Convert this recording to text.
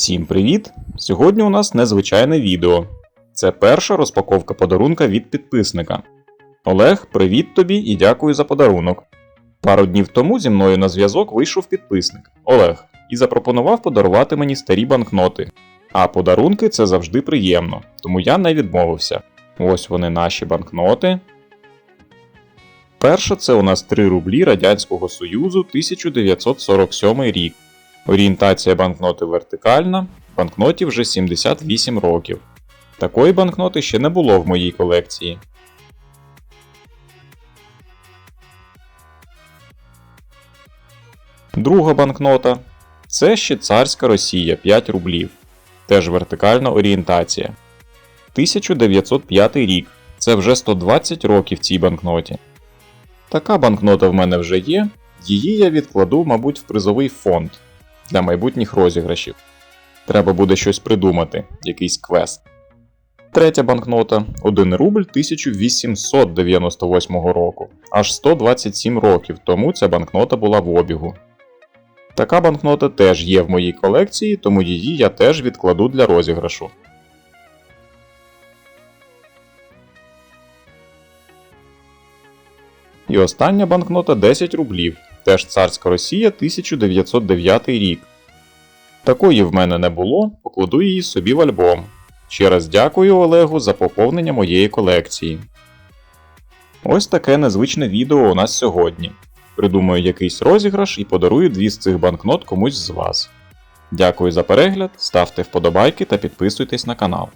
Всім привіт! Сьогодні у нас незвичайне відео. Це перша розпаковка подарунка від підписника. Олег, привіт тобі і дякую за подарунок. Пару днів тому зі мною на зв'язок вийшов підписник Олег і запропонував подарувати мені старі банкноти. А подарунки це завжди приємно, тому я не відмовився. Ось вони наші банкноти. Перша це у нас 3 рублі Радянського Союзу 1947 рік. Орієнтація банкноти вертикальна, банкноті вже 78 років. Такої банкноти ще не було в моїй колекції. Друга банкнота це ще царська Росія 5 рублів. Теж вертикальна орієнтація. 1905 рік. Це вже 120 років цій банкноті. Така банкнота в мене вже є. Її я відкладу, мабуть, в призовий фонд для майбутніх розіграшів. Треба буде щось придумати, якийсь квест. Третя банкнота 1 рубль 1898 року. Аж 127 років тому ця банкнота була в обігу. Така банкнота теж є в моїй колекції, тому її я теж відкладу для розіграшу. І остання банкнота 10 рублів, теж царська Росія 1909 рік. Такої в мене не було, покладу її собі в альбом. Ще раз дякую Олегу за поповнення моєї колекції. Ось таке незвичне відео у нас сьогодні. Придумаю якийсь розіграш і подарую дві з цих банкнот комусь з вас. Дякую за перегляд, ставте вподобайки та підписуйтесь на канал.